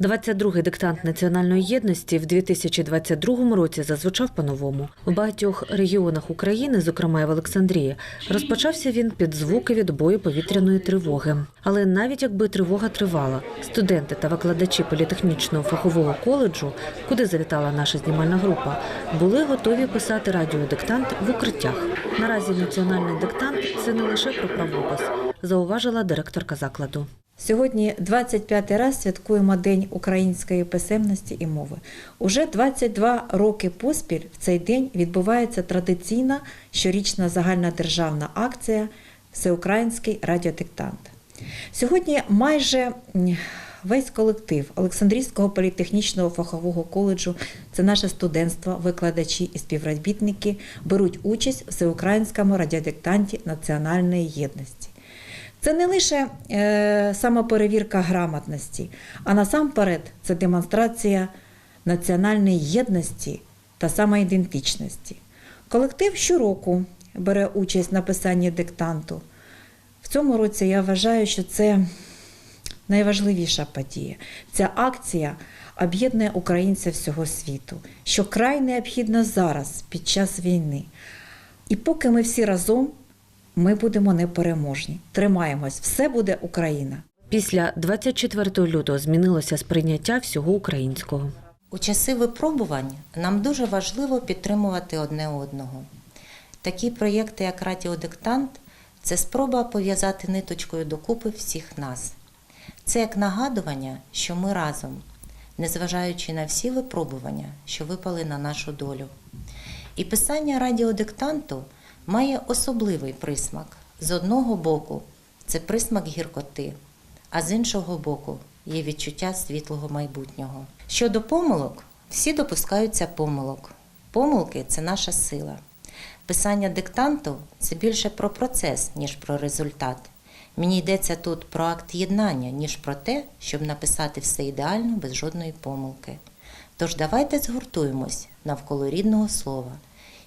22-й диктант національної єдності в 2022 році зазвучав по-новому. У багатьох регіонах України, зокрема і в Олександрії, розпочався він під звуки відбою повітряної тривоги. Але навіть якби тривога тривала, студенти та викладачі політехнічного фахового коледжу, куди завітала наша знімальна група, були готові писати радіодиктант в укриттях. Наразі національний диктант це не лише про правопис, зауважила директорка закладу. Сьогодні 25 раз святкуємо День української писемності і мови. Уже 22 роки поспіль в цей день відбувається традиційна щорічна загальнодержавна акція Всеукраїнський радіодиктант. Сьогодні майже весь колектив Олександрійського політехнічного фахового коледжу, це наше студентство, викладачі і співробітники беруть участь у всеукраїнському радіодиктанті національної єдності. Це не лише е, самоперевірка грамотності, а насамперед це демонстрація національної єдності та самоідентичності. Колектив щороку бере участь в написанні диктанту. В цьому році я вважаю, що це найважливіша подія. Ця акція об'єднує українців всього світу, що край необхідно зараз, під час війни. І поки ми всі разом, ми будемо непереможні. Тримаємось, все буде Україна. Після 24 лютого змінилося сприйняття всього українського. У часи випробувань нам дуже важливо підтримувати одне одного. Такі проєкти, як Радіодиктант, це спроба пов'язати ниточкою докупи всіх нас. Це як нагадування, що ми разом, незважаючи на всі випробування, що випали на нашу долю. І писання радіодиктанту має особливий присмак. З одного боку, це присмак гіркоти, а з іншого боку є відчуття світлого майбутнього. Щодо помилок, всі допускаються помилок. Помилки це наша сила. Писання диктанту це більше про процес, ніж про результат. Мені йдеться тут про акт єднання, ніж про те, щоб написати все ідеально без жодної помилки. Тож давайте згуртуємось навколо рідного слова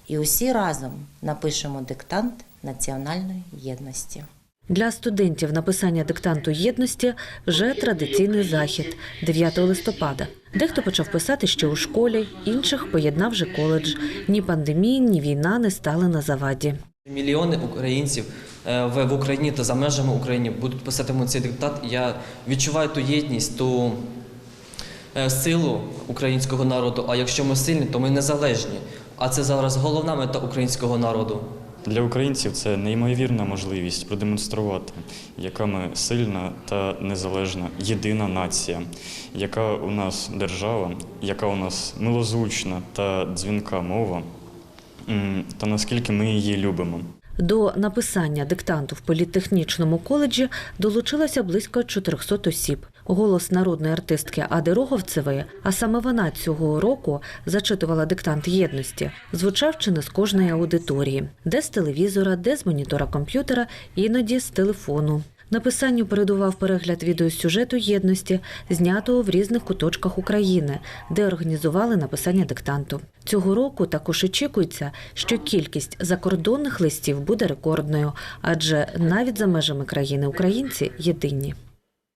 і усі разом напишемо диктант національної єдності. Для студентів написання диктанту єдності вже традиційний захід 9 листопада. Дехто почав писати ще у школі, інших поєднав вже коледж. Ні пандемії, ні війна не стали на заваді. Мільйони українців е, в, Україні та за межами України будуть писати цей диктат. Я відчуваю ту єдність, ту е, силу українського народу. А якщо ми сильні, то ми незалежні. А це зараз головна мета українського народу. Для українців це неймовірна можливість продемонструвати, яка ми сильна та незалежна, єдина нація, яка у нас держава, яка у нас милозвучна та дзвінка мова, та наскільки ми її любимо. До написання диктанту в політехнічному коледжі долучилося близько 400 осіб. Голос народної артистки Ади Роговцевої, а саме вона цього року зачитувала диктант єдності, звучав чи не з кожної аудиторії, де з телевізора, де з монітора комп'ютера, іноді з телефону. Написанню передував перегляд відеосюжету єдності, знятого в різних куточках України, де організували написання диктанту. Цього року також очікується, що кількість закордонних листів буде рекордною, адже навіть за межами країни українці єдині.